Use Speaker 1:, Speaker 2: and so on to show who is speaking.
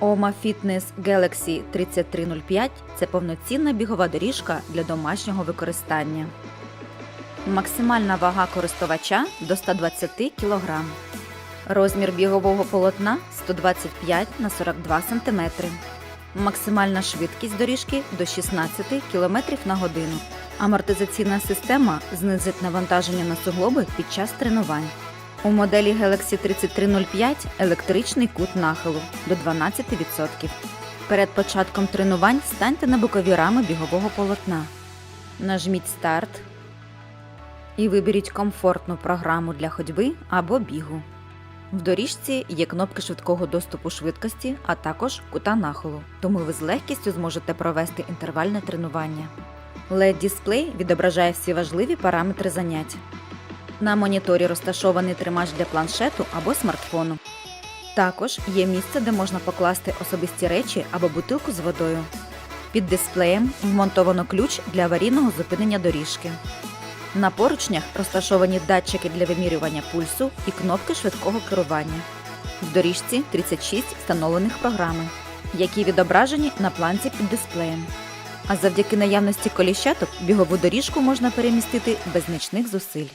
Speaker 1: OMA Fitness Galaxy 3305 це повноцінна бігова доріжка для домашнього використання. Максимальна вага користувача до 120 кг. Розмір бігового полотна 125 на 42 см. Максимальна швидкість доріжки до 16 км на годину. Амортизаційна система знизить навантаження на суглоби під час тренувань. У моделі Galaxy 3305 електричний кут нахилу до 12%. Перед початком тренувань станьте на бокові рами бігового полотна. Нажміть старт і виберіть комфортну програму для ходьби або бігу. В доріжці є кнопки швидкого доступу швидкості, а також кута нахилу, тому ви з легкістю зможете провести інтервальне тренування. LED-дисплей відображає всі важливі параметри занять. На моніторі розташований тримач для планшету або смартфону. Також є місце, де можна покласти особисті речі або бутилку з водою. Під дисплеєм вмонтовано ключ для аварійного зупинення доріжки. На поручнях розташовані датчики для вимірювання пульсу і кнопки швидкого керування. В доріжці 36 встановлених програми, які відображені на планці під дисплеєм. А завдяки наявності коліщаток бігову доріжку можна перемістити без значних зусиль.